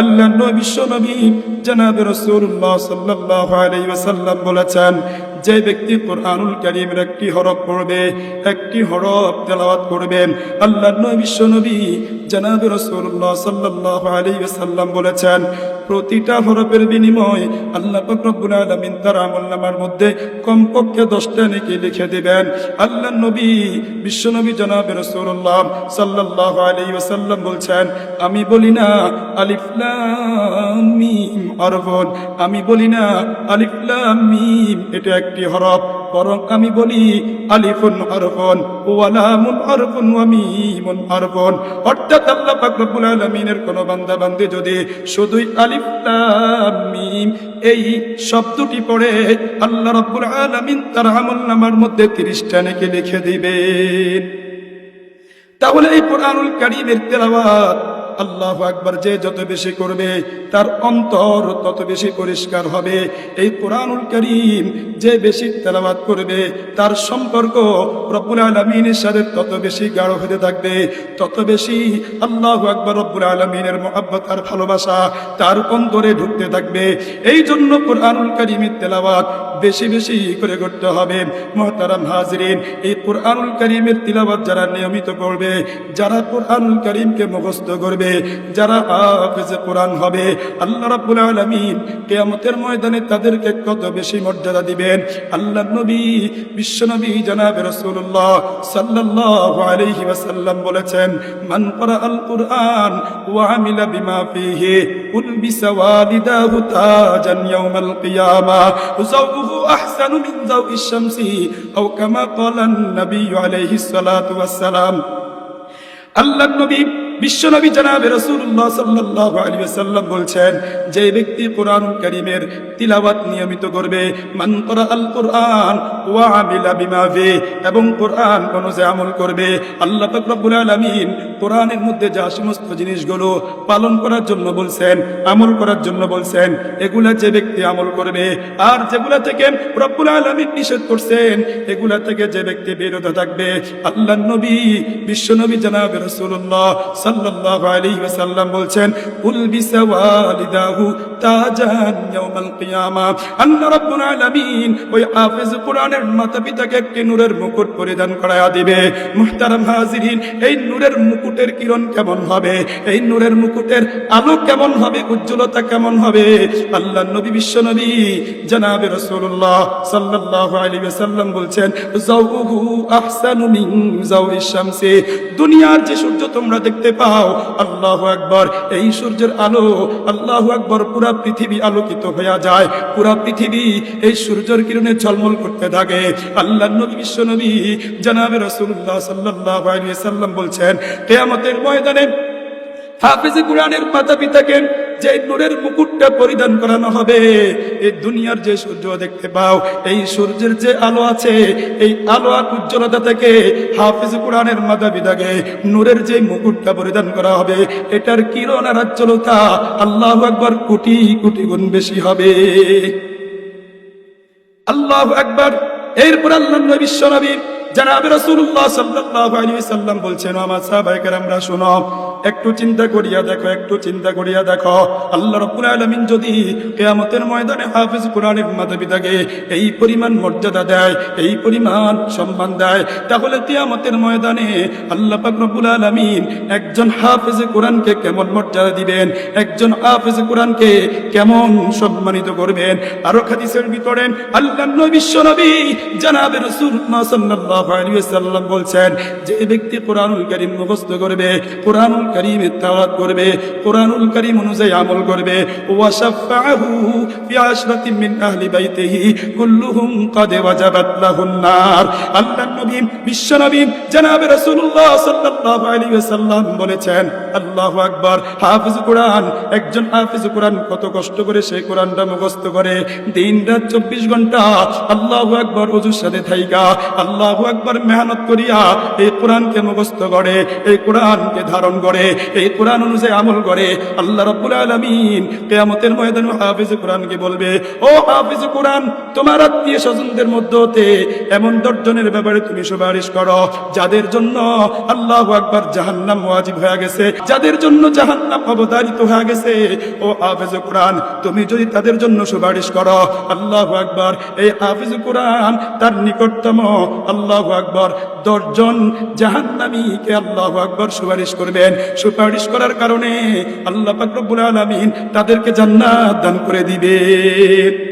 আল্লাহ বিশ্ব নবী জনাবে রসুল্লাহ সাল্লাল্লাহু আলাইহি ওয়াসাল্লাম বলেছেন, যে ব্যক্তি কোরআনুল কারীমের একটি হরফ পড়বে, একটি হরফ তেলাওয়াত করবেন আল্লাহ বিশ্ব নবী জনাবে রসুল্লাহ সাল্লাল্লাহু আলাইহি ওয়াসাল্লাম বলেছেন, প্রতিটা হরফের বিনিময় আল্লাহ রব্বুল আলামিন তার আমলনামার মধ্যে কমপক্ষে দশটা নেকি লিখে দিবেন। আল্লাহ নবী বিশ্বনবী জনাবে রাসূলুল্লাহ সাল্লাল্লাহু আলাইহি ওয়াসাল্লাম বলছেন আমি বলি না আলিফ লাম মিম হরফন। আমি বলি না আলিফ লাম মিম, এটা একটি হরফ। বরং আমি বলি আলিফুন হরফন ওয়া লামুন হরফুন ওয়া মিমুন হরফন। অর্থাৎ আল্লাহ পাক আলামিনের কোন বান্দা বান্দে যদি শুধুই আলিফ লাম মিম, এই শব্দটি পড়ে আল্লাহ রাব্বুল আলামিন তার আমলনামার মধ্যে 30টা নেকি লিখে দিবেন। তাহলে এই কোরআনুল কারীমের তেলাওয়াত আল্লাহ আকবার, যে যত বেশি করবে, তার অন্তর তত বেশি পরিষ্কার হবে। এই কোরআনুল করিম যে বেশি তেলাবাদ করবে, তার সম্পর্ক রব্বুল আলমিনের সাথে তত বেশি গাঢ় হতে থাকবে। তত বেশি আল্লাহ আকবর রব্বুল আলমিনের মহাব্বত আর ভালোবাসা তার অন্তরে ঢুকতে থাকবে। এই জন্য কোরআনুল করিমের তেলাবাদ বেশি বেশি করে করতে হবে। মহতারাম হাজরিন, এই কোরআনুল করিমের তিলাবাত যারা নিয়মিত করবে, যারা কোরআনুল করিমকে মুখস্থ করবে, যারা হাফেজে কোরআন হবে, আল্লাহ রাব্বুল আলামিন কিয়ামতের ময়দানে তাদেরকে কত বেশি মর্যাদা দিবেন। আল্লাহ নবী বিশ্বনবী জনাবে রাসূলুল্লাহ সাল্লাল্লাহু আলাইহি বলেছেন, মান আল কুরআন ওয়া আমিলা বিমা ফিহি। ওয়ালিদাহু তাজান ইয়াউমাল কিয়ামা যাওকুহু আহসানু মিন যাওইশ শামসি আও কামা ক্বালা an-নবী আলাইহিস সালাতু ওয়াস সালাম আল্লাহ নবী বিশ্বনবী জানাবে রসুল্লাহ সাল্লাহ আলী সাল্লাম বলছেন যে ব্যক্তি কোরআন করিমের তিলাওয়াত নিয়মিত করবে, মান করা আল কোরআন এবং কোরআন অনুযায়ী আমল করবে, আল্লাহ পাক রব্বুল আলামিন কোরআনের মধ্যে যা সমস্ত জিনিসগুলো পালন করার জন্য বলছেন, আমল করার জন্য বলছেন, এগুলা যে ব্যক্তি আমল করবে, আর যেগুলা থেকে রব্বুল আলামিন নিষেধ করছেন, এগুলা থেকে যে ব্যক্তি বিরত থাকবে আল্লাহ নবী বিশ্বনবী জানাবে রসুল্লাহ সাল্লাল্লাহু আলাইহি ওয়াসাল্লাম বলছেন তাজান ইয়াউমাল কিয়ামা আল্লাহ রাব্বুল আলামিন ওই হাফেজ কোরআনের কেমন হবে? এই নূরের মুকুটের আলো কেমন হবে? উজ্জ্বলতা কেমন হবে? আল্লাহ নবী, বিশ্ব নবী, জনাবে রাসূলুল্লাহ সাল্লাল্লাহু আলাইহি ওয়াসাল্লাম বলছেন দুনিয়ার যে সূর্য তোমরা দেখতে পাও, আল্লাহ আকবর। এই সূর্যের আলো আল্লাহ পুরা পৃথিবী আলোকিত হইয়া যায়। পুরা পৃথিবী এই সূর্যের কিরণে ঝলমল করতে থাকে। আল্লাহ নবী, বিশ্ব নবী, জানাবে রসুল্লাহ সাল্লাহ সাল্লাম বলছেন, কেয়ামতের ময়দানে হাফিজে কোরআনের মাতা পিতাকে যে নূরের মুকুটটা পরিধান করানো হবে, এই দুনিয়ার যে সূর্য দেখতে পাও, এই সূর্যের যে আলো আছে, এই আলো আর উজ্জ্বলতা থেকে হাফিজ কোরআনের মাতা পিতাকে নূরের যে মুকুটটা পরিধান করা হবে, এটার কিরণ আর উজ্জ্বলতা আল্লাহ একবার কোটি কোটি গুণ বেশি হবে। আল্লাহ একবার এরপর আল্লাহ বিশ্ব নবীর জানাবে রাসূলুল্লাহ সাল্লাল্লাহু আলাইহি সাল্লাম বলছেন আমার সাহাবায়ে আমরা শুনো একটু চিন্তা করিয়া দেখো, একটু চিন্তা করিয়া দেখো। আল্লাহ রাব্বুল আলামিন যদি কিয়ামতের ময়দানে হাফেজ কোরআনের মাতা-পিতাকে এই পরিমাণ মর্যাদা দেয়, এই পরিমাণ সম্মান দেয়, তাহলে কিয়ামতের ময়দানে আল্লাহ পাক রব্বুল আলামিন একজন হাফেজ কোরআনকে কেমন মর্যাদা দিবেন, একজন হাফেজ কোরআনকে কেমন সম্মানিত করবেন? আরও খাদিসের ভিতরে আল্লাহ বিশ্ব নবী জানাবে রাসূলুল্লাহ সাল্লাল্লাহু আলাইহি ওয়াসাল্লাম বলছেন, যে ব্যক্তি কোরআনুল কারীম মুখস্থ করবে, কোরআনুল করবে, কোরআনুল কারীম অনুযায়ী আমল করবে। ওয়া শাফাআহু ফি আশরাতিন মিন আহলি বাইতিহি, কুল্লুহুম নবী, বিশ্ব নবী, জনাবে রাসূলুল্লাহ সাল্লাল্লাহু আলাইহি ওয়াসাল্লাম বলেছেন, আল্লাহু আকবার, হাফেজ কোরআন, একজন হাফেজ কোরআন কত কষ্ট করে সেই কোরআনটা মুখস্থ করে দিন রাত চব্বিশ ঘণ্টা আল্লাহু আকবার ওজুর সাথে থাইকা, আল্লাহু আকবার মেহনত করিয়া এই কোরআনকে মুখস্থ করে, এই কোরআনকে ধারণ করে। করে, এই কোরআন অনুযায়ী আমল করে, আল্লাহ রব্বুল আলমিন কেয়ামতের ময়দানে হাফিজ কোরআনকে বলবে, ও হাফিজ কোরআন, তোমার আত্মীয় স্বজনদের মধ্যে এমন দশজনের ব্যাপারে তুমি সুপারিশ করো, যাদের জন্য আল্লাহ আকবার জাহান্নাম ওয়াজিব হয়ে গেছে, যাদের জন্য জাহান্নাম অবতারিত হয়ে গেছে, ও হাফিজ কোরআন, তুমি যদি তাদের জন্য সুপারিশ করো, আল্লাহ আকবার, এই হাফিজ কোরআন তার নিকটতম আল্লাহ আকবর দশজন জাহান্নামীকে আল্লাহ আকবার সুপারিশ করবেন সুপারিশ করার কারণে আল্লাহ পাক আলামিন তাদেরকে জান্নাত দান করে দিবেন।